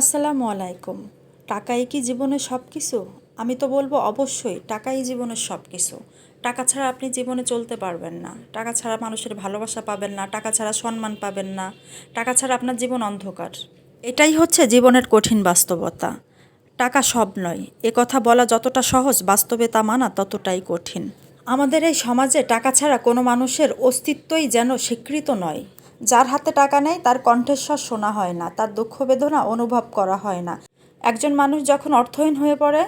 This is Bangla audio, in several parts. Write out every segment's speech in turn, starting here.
আসসালামু আলাইকুম। টাকাই কি জীবনে সব কিছু আমি তো বলব অবশ্যই, টাকাই জীবনের সব কিছু টাকা ছাড়া আপনি জীবনে চলতে পারবেন না। টাকা ছাড়া মানুষের ভালোবাসা পাবেন না, টাকা ছাড়া সম্মান পাবেন না। টাকা ছাড়া আপনার জীবন অন্ধকার। এটাই হচ্ছে জীবনের কঠিন বাস্তবতা। টাকা সব নয়। এ কথা বলা যতটা সহজ, বাস্তবে তা মানা ততটাই কঠিন। আমাদের এই সমাজে টাকা ছাড়া কোনো মানুষের অস্তিত্বই যেন স্বীকৃত নয়। যার হাতে টাকা নেই, তার কণ্ঠস্বর শোনা হয় না, তার দুঃখ বেদনা অনুভব করা হয় না। একজন মানুষ যখন অর্থহীন হয়ে পড়ে,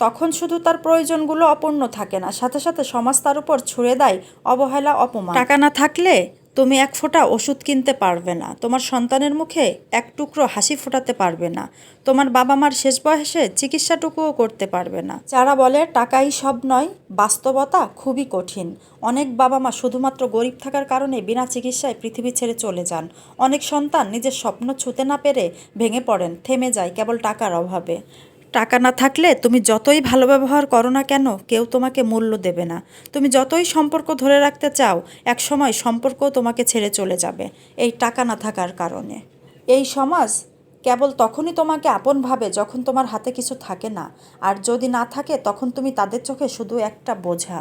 তখন শুধু তার প্রয়োজনগুলো অপূর্ণ থাকে না, সাথে সাথে সমাজ তার উপর ছুড়ে দেয় অবহেলা, অপমান। টাকা না থাকলে তুমি এক ফোঁটা ওষুধ কিনতে পারবে না। তোমার সন্তানের মুখে এক টুকরো হাসি ফোটাতে পারবে না। তোমার বাবা মার শেষ বয়সে চিকিৎসাটুকুও করতে পারবে না। যারা বলে টাকাই সব নয়, বাস্তবতা খুবই কঠিন। অনেক বাবা মা শুধুমাত্র গরিব থাকার কারণে বিনা চিকিৎসায় পৃথিবী ছেড়ে চলে যান। অনেক সন্তান নিজের স্বপ্ন ছুতে না পেরে ভেঙে পড়েন, থেমে যায় কেবল টাকার অভাবে। টাকা না থাকলে তুমি যতই ভালো ব্যবহার করো না কেন, কেউ তোমাকে মূল্য দেবে না। তুমি যতই সম্পর্ক ধরে রাখতে চাও এক সময় সম্পর্ক তোমাকে ছেড়ে চলে যাবে, এই টাকা না থাকার কারণে। এই সমাজ কেবল তখনই তোমাকে আপন ভাবে যখন তোমার হাতে কিছু থাকে না, আর যদি না থাকে তখন তুমি তাদের চোখে শুধু একটা বোঝা।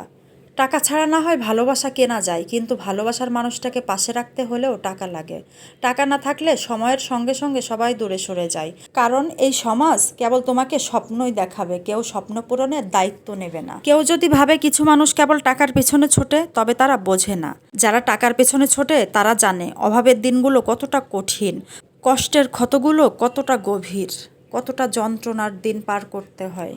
টাকা ছাড়া না হয় ভালোবাসা কেনা যায়, কিন্তু ভালোবাসার মানুষটাকে পাশে রাখতে হলেও টাকা লাগে। টাকা না থাকলে সময়ের সঙ্গে সঙ্গে সবাই দূরে সরে যায়। কারণ এই সমাজ কেবল তোমাকে স্বপ্নই দেখাবে, কেউ স্বপ্ন পূরণের দায়িত্ব নেবে না। কেউ যদি ভাবে কিছু মানুষ কেবল টাকার পেছনে ছোটে, তবে তারা বোঝে না। যারা টাকার পেছনে ছোটে, তারা জানে অভাবের দিনগুলো কতটা কঠিন, কষ্টের ক্ষতগুলো কতটা গভীর, কতটা যন্ত্রণার দিন পার করতে হয়।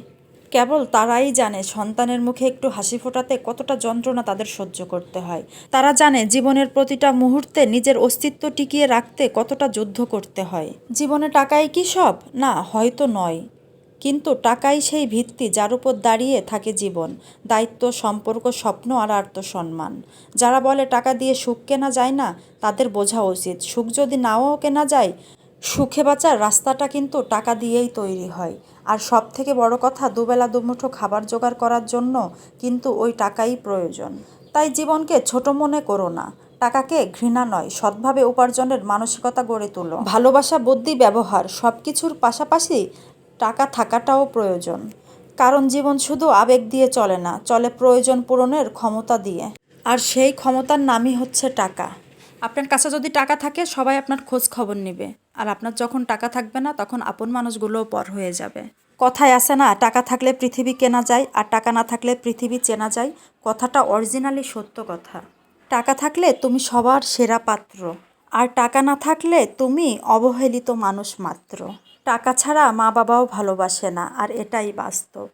কেবল তারাই জানে সন্তানের মুখে একটু হাসি ফোটাতে কতটা যন্ত্রণা তাদের সহ্য করতে হয়। তারা জানে জীবনের প্রতিটা মুহূর্তে নিজের অস্তিত্ব টিকিয়ে রাখতে কতটা যুদ্ধ করতে হয়। জীবনে টাকাই কি সব? না, হয়তো নয়। কিন্তু টাকাই সেই ভিত্তি যার উপর দাঁড়িয়ে থাকে জীবন, দায়িত্ব, সম্পর্ক, স্বপ্ন আর আত্মসম্মান। যারা বলে টাকা দিয়ে সুখ কেনা যায় না, তাদের বোঝা উচিত। সুখ যদি নাও কেনা যায় সুখে বাঁচার রাস্তাটা কিন্তু টাকা দিয়েই তৈরি হয়। আর সব থেকে বড় কথা, দুবেলা দুমুঠো খাবার জোগাড় করার জন্য কিন্তু ওই টাকাই প্রয়োজন। তাই জীবনকে ছোট মনে করো না। টাকাকে ঘৃণা নয়, সৎভাবে উপার্জনের মানসিকতা গড়ে তোলো। ভালোবাসা, বুদ্ধি, ব্যবহার সব কিছুর পাশাপাশি টাকা থাকাটাও প্রয়োজন। কারণ জীবন শুধু আবেগ দিয়ে চলে না, চলে প্রয়োজন পূরণের ক্ষমতা দিয়ে। আর সেই ক্ষমতার নামই হচ্ছে টাকা। আপনার কাছে যদি টাকা থাকে, সবাই আপনার খোঁজ খবর নেবে। আর আপনার যখন টাকা থাকবে না, তখন আপন মানুষগুলোও পর হয়ে যাবে। কথায় আছে না, টাকা থাকলে পৃথিবী কেনা যায়, আর টাকা না থাকলে পৃথিবী চেনা যায়। কথাটা অরিজিনালি সত্য কথা। টাকা থাকলে তুমি সবার সেরা পাত্র। আর টাকা না থাকলে তুমি অবহেলিত মানুষ মাত্র। টাকা ছাড়া মা বাবাও ভালোবাসে না, আর এটাই বাস্তব।